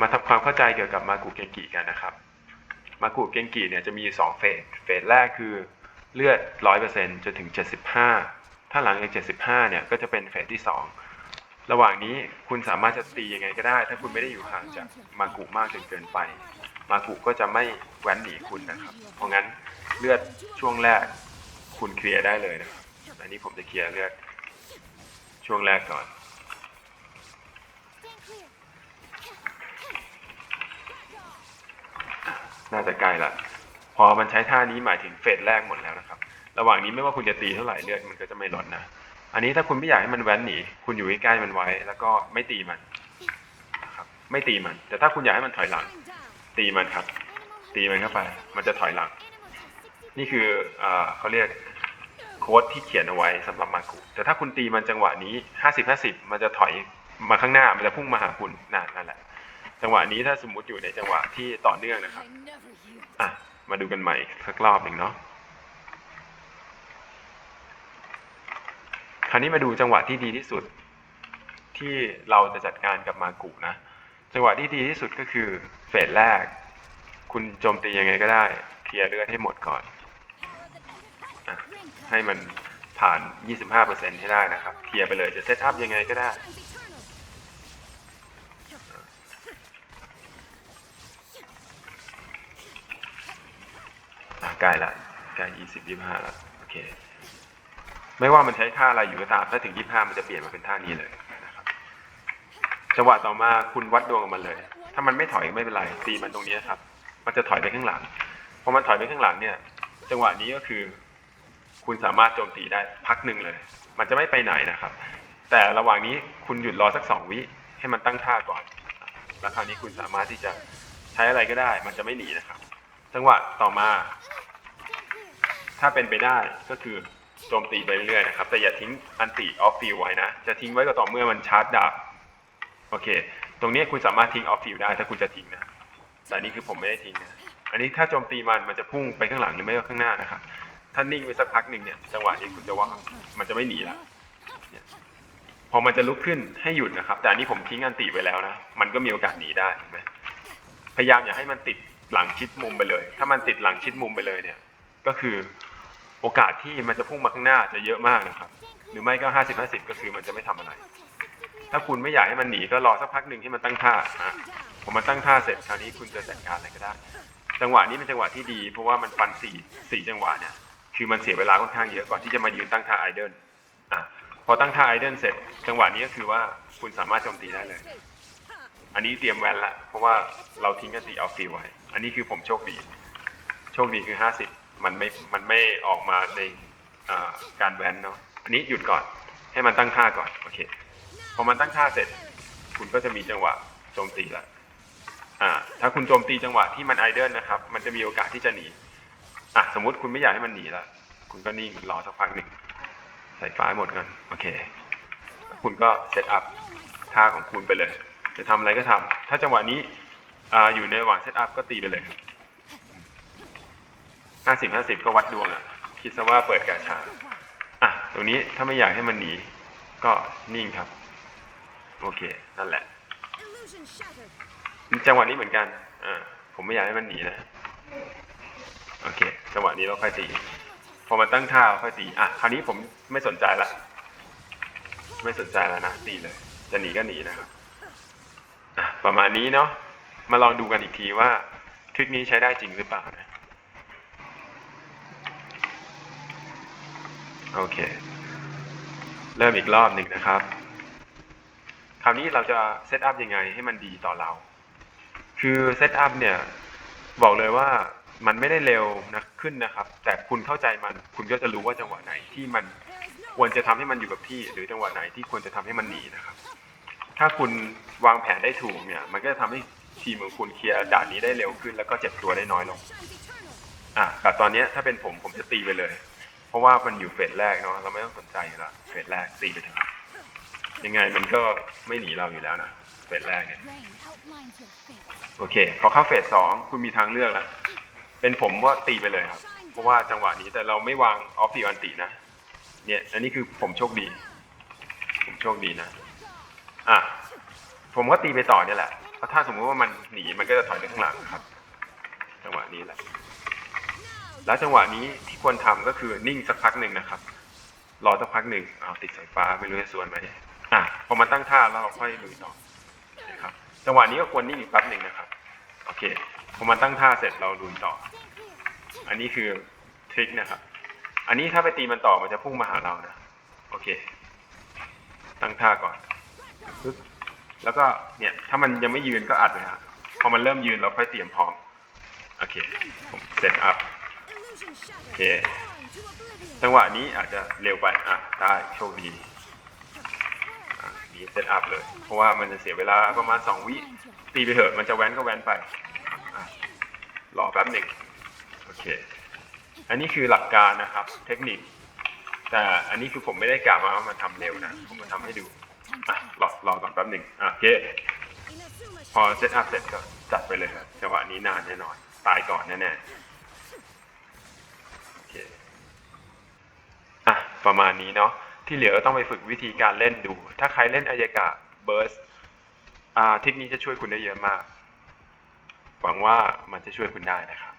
มาทำความเข้าใจเกี่ยวกับมากุเกงกิกันนะครับ มากุเกงกิเนี่ยจะมีสองเฟส เฟสแรกคือเลือดร้อยเปอร์เซ็นจนถึงเจ็ดสิบห้าถ้าหลังจากเจ็ดสิบห้าเนี่ยก็จะเป็นเฟสที่สองระหว่างนี้คุณสามารถจะตียังไงก็ได้ ถ้าคุณไม่ได้อยู่ห่างจากมากุมากจนเกินไป มากุก็จะไม่แว้นหนีคุณนะครับ เพราะงั้นเลือดช่วงแรกคุณเคลียร์ได้เลยนะครับ อันนี้ผมจะเคลียร์เลือดช่วงแรกก่อน น่าจะใกล้ละ พอมันใช้ท่านี้หมายถึงเฟสแรกหมดแล้วนะครับ ระหว่างนี้ไม่ว่าคุณจะตีเท่าไหร่เลือดมันก็จะไม่ลดนะ อันนี้ถ้าคุณไม่อยากให้มันแว้นหนี คุณอยู่ใกล้ๆมันไว้ แล้วก็ไม่ตีมันนะครับ ไม่ตีมัน แต่ถ้าคุณอยากให้มันถอยหลัง ตีมันครับ ตีมันเข้าไป มันจะถอยหลัง นี่คืออเขาเรียกโค้ดที่เขียนเอาไว้สำหรับมากุแต่ถ้าคุณตีมันจังหวะนี้ห้าสิบห้าสิบมันจะถอยมาข้างหน้า มันจะพุ่งมาหาคุณนั่นแหละ จังหวะนี้ถ้าสมมุติอยู่ในจังหวะที่ต่อเนื่องนะครับ อะ มาดูกันใหม่สักรอบหนึ่งเนาะ คราวนี้มาดูจังหวะที่ดีที่สุด ที่เราจะจัดการกับมากุนะ จังหวะที่ดีที่สุดก็คือเฟสแรก คุณโจมตียังไงก็ได้ เคลียร์เลือดให้หมดก่อนอให้มันผ่าน 25%ให้ได้นะครับ เคลียร์ไปเลยจะเซตอัพยังไงก็ได้ ใกล้ละใกล้ยี่สิบยี่ห้าละโอเค ไม่ว่ามันใช้ท่าอะไรอยู่ก็ตามถ้าถึงยี่ห้ามันจะเปลี่ยนมาเป็นท่านี้เลยนะครับจังหวะต่อมาคุณวัดดวงกับมันเลย ถ้ามันไม่ถอยไม่เป็นไรตีมันตรงนี้ครับ มันจะถอยไปข้างหลังพอมันถอยไปข้างหลังเนี่ย จังหวะนี้ก็คือ คุณสามารถโจมตีได้พักหนึ่งเลย มันจะไม่ไปไหนนะครับ แต่ระหว่างนี้คุณหยุดรอสักสองวิให้มันตั้งท่าก่อนแล้วคราวนี้คุณสามารถที่จะใช้อะไรก็ได้ มันจะไม่หนีนะครับ จังหวะต่อมา ถ้าเป็นไปได้ก็คือโจมตีไปเรื่อยๆนะครับ แต่อย่าทิ้งอันติออฟฟิลไว้นะ จะทิ้งไว้ก็ต่อเมื่อมันชาร์จดาบ โอเค ตรงนี้คุณสามารถทิ้งออฟฟิลได้ถ้าคุณจะทิ้งนะ แต่นี่คือผมไม่ได้ทิ้งนะ อันนี้ถ้าโจมตีมันมันจะพุ่งไปข้างหลังหรือไม่ก็ข้างหน้านะครับ ถ้านิ่งไปสักพักหนึ่งเนี่ย จังหวะนี้คุณจะว่ามันจะไม่หนีละพอมันจะลุกขึ้นให้หยุดนะครับ แต่อันนี้ผมทิ้งอันติไปแล้วนะ มันก็มีโอกาสหนีได้เห็นไหมพยายามอย่าให้มันติด หลังชิดมุมไปเลย ถ้ามันติดหลังชิดมุมไปเลยเนี่ย ก็คือโอกาสที่มันจะพุ่งมาข้างหน้าจะเยอะมากนะครับ หรือไม่ก็ห้าสิบห้าสิบก็คือมันจะไม่ทำอะไร ถ้าคุณไม่อยากให้มันหนีก็รอสักพักหนึ่งให้มันตั้งท่าอะพอมันตั้งท่าเสร็จคราวนี้คุณจะจัดการอะไรก็ได้ จังหวะนี้เป็นจังหวะที่ดี เพราะว่ามันฟันสี่สี่จังหวะเนี่ย คือมันเสียเวลาค่อนข้างเยอะก่อนที่จะมายืนตั้งท่าไอเดิลอะพอตั้งท่าไอเดิลเสร็จ จังหวะนี้ก็คือว่าคุณสามารถโจมตีได้เลย อันนี้เตรียมแวนละ เพราะว่าเราทิ้งกันตีเอาฟิลไว้ อันนี้คือผมโชคดี โชคดีคือห้าสิบมันไม่ มันไม่ออกมาในการแวนเนาะ อันนี้หยุดก่อน ให้มันตั้งท่าก่อน โอเค พอมันตั้งท่าเสร็จ คุณก็จะมีจังหวะโจมตีละอ่า ถ้าคุณโจมตีจังหวะที่มันไอเดิลนะครับ มันจะมีโอกาสที่จะหนี อะ สมมติคุณไม่อยากให้มันหนีละคุณก็นิ่งรอสักพักหนึ่งใส่ฟ้าหมดกันโอเค คุณก็เซตอัพท่าของคุณไปเลย จะทำอะไรก็ทำถ้าจังหวะนี้ออยู่ในระหว่างเซตอัพก็ตีไปเลยห้าสิบห้าสิบก็วัดดวงอะคิดซะว่าเปิดกาชาอะตรงนี้ถ้าไม่อยากให้มันหนี ก็นิ่งครับ โอเค นั่นแหละ จังหวะนี้เหมือนกันอ่าผมไม่อยากให้มันหนีนะ โอเค จังหวะนี้เราค่อยตี พอมันตั้งท่าค่อยตี อะ คราวนี้ผมไม่สนใจละ ไม่สนใจแล้วนะ ตีเลย จะหนีก็หนีนะครับ ประมาณนี้เนาะมาลองดูกันอีกทีว่าทริคนี้ใช้ได้จริงหรือเปล่านะโอเค เริ่มอีกรอบหนึ่งนะครับ คราวนี้เราจะเซตอัพยังไงให้มันดีต่อเรา คือเซตอัพเนี่ย บอกเลยว่ามันไม่ได้เร็วนะขึ้นนะครับ แต่คุณเข้าใจมัน คุณก็จะรู้ว่าจังหวะไหนที่มันควรจะทำให้มันอยู่กับที่ หรือจังหวะไหนที่ควรจะทำให้มันหนีนะครับ ถ้าคุณวางแผนได้ถูกเนี่ย มันก็จะทำให้ทีมของคุณเคลียร์ด่านนี้ได้เร็วขึ้น แล้วก็เจ็บตัวได้น้อยลง อะแต่ตอนเนี้ยถ้าเป็นผมผมจะตีไปเลย เพราะว่ามันอยู่เฟสแรกเนาะเราไม่ต้องสนใจอยู่และเฟสแรกตีไปเถอะยังไงมันก็ไม่หนีเราอยู่แล้วนะเฟสแรกเนี่ย โอเค พอเข้าเฟสสองคุณมีทางเลือกแล้วเป็นผมว่าตีไปเลยครับ เพราะว่าจังหวะนี้แต่เราไม่วางออฟฟิอันตินะ เนี่ย อันนี้คือผมโชคดี ผมโชคดีนะ อะผมก็ตีไปต่อเนี่ยแหละเพราะถ้าสมมติว่ามันหนีมันก็จะถอยไปข้างหลังครับ จังหวะนี้แหละ แล้วจังหวะนี้ที่ควรทำก็คือนิ่งสักพักหนึ่งนะครับ รอสักพักหนึ่งเอาติดสายฟ้าไม่รู้จะส่วนไหมอะพอมันตั้งท่าแล้วเราค่อยลุยต่อนะครับ จังหวะนี้ก็ควรนิ่งอีกแป๊บหนึ่งนะครับ โอเคพอมันตั้งท่าเสร็จเราลุยต่อ อันนี้คือทริคนะครับ อันนี้ถ้าไปตีมันต่อมันจะพุ่งมาหาเรานะ โอเค ตั้งท่าก่อน ปึ๊บแล้วก็เนี่ย ถ้ามันยังไม่ยืนก็อัดเลยฮะพอมันเริ่มยืนเราค่อยเตรียมพร้อม โอเค ผมเซตอัพ โอเค จังหวะนี้อาจจะเร็วไป อะ ได้โชคดีอะนี่เซตอัพเลย เพราะว่ามันจะเสียเวลาประมาณสองวิ ตีไปเถอะ มันจะแว้นก็แว้นไปอะรอแป๊บหนึ่งโอเค อันนี้คือหลักการนะครับ เทคนิค แต่อันนี้คือผมไม่ได้กะมาว่ามันทำเร็วนะ ผมมาทำให้ดู อะรอรอก่อนแป๊บหนึ่งอะโอเคพอเซตอัพเสร็จก็จัดไปเลยครับจังหวะนี้นานแน่นอน ตายก่อนแน่ๆโอเคอะประมาณนี้เนาะที่เหลือก็ต้องไปฝึกวิธีการเล่นดู ถ้าใครเล่นอายกะเบิร์สอ่าเทคนิคจะช่วยคุณได้เยอะมาก หวังว่ามันจะช่วยคุณได้นะครับ